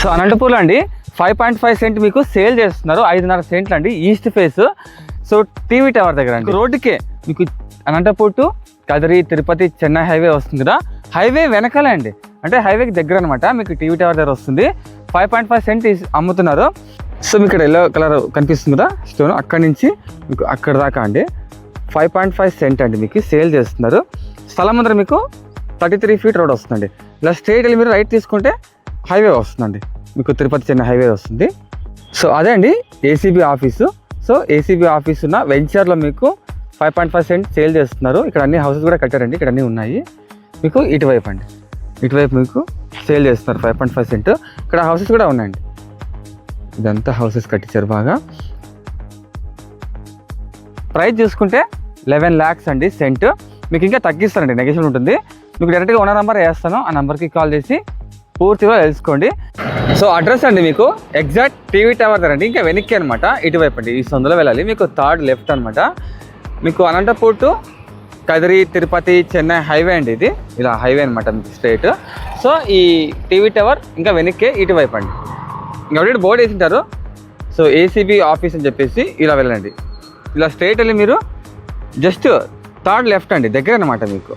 So అనంతపూర్లో అండి five point five cent మీకు సేల్ చేస్తున్నారు ఐదున్నర సెంట్లు అండి east face. So TV tower దగ్గర అండి. రోడ్డుకే మీకు అనంతపూర్ టు కదిరి తిరుపతి చెన్నై హైవే వస్తుంది కదా. హైవే వెనకాలే అండి. అంటే హైవేకి దగ్గర అనమాట మీకు టీవీ టవర్ దగ్గర వస్తుంది. ఫైవ్ పాయింట్ ఫైవ్ సెంట్ అమ్ముతున్నారు. సో మీకు ఇక్కడ ఎల్లో కలర్ కనిపిస్తుంది కదా స్టోన్. అక్కడి నుంచి మీకు అక్కడ దాకా అండి. ఫైవ్ పాయింట్ ఫైవ్ సెంట్ అండి మీకు సేల్ చేస్తున్నారు. స్థలం అందరూ మీకు థర్టీ త్రీ ఫీట్ రోడ్ వస్తుందండి. ఇలా స్ట్రేట్ వెళ్ళి మీరు రైట్ తీసుకుంటే హైవే వస్తుందండి. మీకు తిరుపతి చెన్నై హైవే వస్తుంది. సో అదే అండి ACB office. So ACB office ఉన్న వెంచర్లో మీకు five point five cent sale చేస్తున్నారు. ఇక్కడ అన్ని హౌసెస్ కూడా కట్టారండి. ఇక్కడ అన్నీ ఉన్నాయి. మీకు ఇటువైపు అండి. ఇటువైపు మీకు సేల్ చేస్తున్నారు ఫైవ్ పాయింట్ ఫైవ్ సెంట్. ఇక్కడ హౌసెస్ కూడా ఉన్నాయండి. ఇదంతా హౌసెస్ కట్టించారు బాగా. ప్రైస్ చూసుకుంటే లెవెన్ ల్యాక్స్ అండి సెంట్. మీకు ఇంకా తగ్గిస్తారండి నెగేషన్ ఉంటుంది. మీకు డైరెక్ట్గా ఓనర్ నెంబర్ వేస్తాను. ఆ నెంబర్కి కాల్ చేసి పూర్తిగా తెలుసుకోండి. సో అడ్రస్ అండి మీకు. ఎగ్జాక్ట్ టీవీ టవర్ దగ్గర అండి. ఇంకా వెనక్కి అనమాట ఇటువైపు అండి. ఈ సొందులో వెళ్ళాలి. మీకు థర్డ్ లెఫ్ట్ అనమాట మీకు అనంతపూర్ టు కదిరి తిరుపతి చెన్నై హైవే అండి ఇది. ఇలా హైవే అనమాట మీకు స్ట్రైట్. సో ఈ టీవీ టవర్ ఇంకా వెనక్కి ఇటువైపు అండి. ఇంకా ఆల్రెడీ బోర్డు వేసింటారు. సో ఏసీబీ ఆఫీస్ అని చెప్పేసి ఇలా వెళ్ళండి. ఇలా స్ట్రైట్ వెళ్ళి మీరు జస్ట్ థర్డ్ లెఫ్ట్ అండి. దగ్గర అనమాట మీకు.